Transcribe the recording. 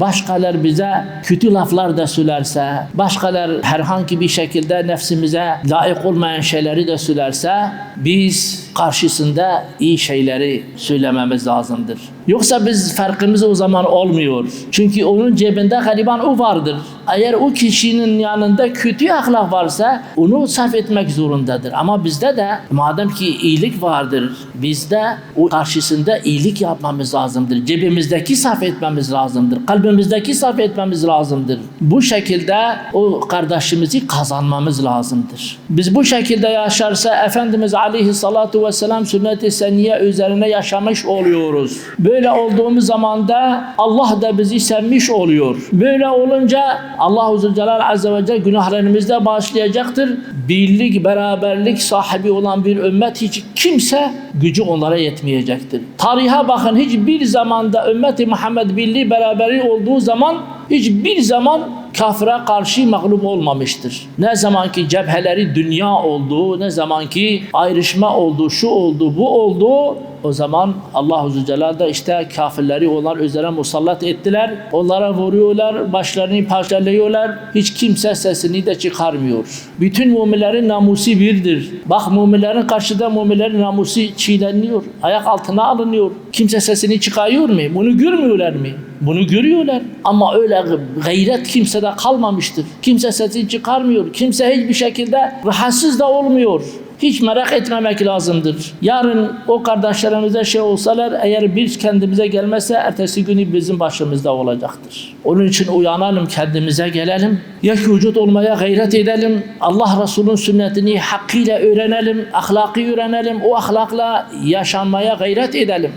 Başkalar bize kötü laflar da söylerse, başkalar herhangi bir şekilde nefsimize layık olmayan şeyleri de söylerse, biz karşısında iyi şeyleri söylememiz lazımdır. Yoksa biz farkımız o zaman olmuyor. Çünkü onun cebinde galiban o vardır. Eğer o kişinin yanında kötü ahlak varsa onu sarf etmek zorundadır. Ama bizde de madem ki iyilik vardır, bizde o karşısında iyilik yapmamız lazımdır. Cebimizdeki sarf etmemiz lazımdır. Kalbimizdeki sarf etmemiz lazımdır. Bu şekilde o kardeşimizi kazanmamız lazımdır. Biz bu şekilde yaşarsa Efendimiz Aleyhissalatu vesselam sünnet-i seniye üzerine yaşamış oluyoruz. Böyle olduğumuz zaman da Allah da bizi sevmiş oluyor. Böyle olunca Allah-u Zülcelal Azze ve Celle günahlarımızı bağışlayacaktır. Birlik, beraberlik sahibi olan bir ümmet hiç kimse gücü onlara yetmeyecektir. Tarihe bakın hiçbir zamanda ümmeti Muhammed birliği beraberi olduğu zaman hiçbir zaman kafire karşı mağlup olmamıştır. Ne zaman ki cepheleri dünya oldu, ne zaman ki ayrışma oldu, şu oldu, bu oldu, o zaman Allah-u Zülcelal da işte kafirleri onlar üzerine musallat ettiler. Onlara vuruyorlar, başlarını parçalıyorlar. Hiç kimse sesini de çıkarmıyor. Bütün müminlerin namusu birdir. Bak müminlerin karşıda müminlerin namusu çiğneniyor. Ayak altına alınıyor. Kimse sesini çıkarıyor mu? Bunu görmüyorlar mı? Bunu görüyorlar. Ama öyle gayret kimsede kalmamıştır. Kimse sesini çıkarmıyor. Kimse hiçbir şekilde rahatsız da olmuyor. Hiç merak etmemek lazımdır. Yarın o kardeşlerimize şey olsalar eğer biz kendimize gelmezse ertesi günü bizim başımızda olacaktır. Onun için uyanalım kendimize gelelim. Yek vücut olmaya gayret edelim. Allah Resulü'nün sünnetini hakkıyla öğrenelim. Ahlakı öğrenelim. O ahlakla yaşanmaya gayret edelim.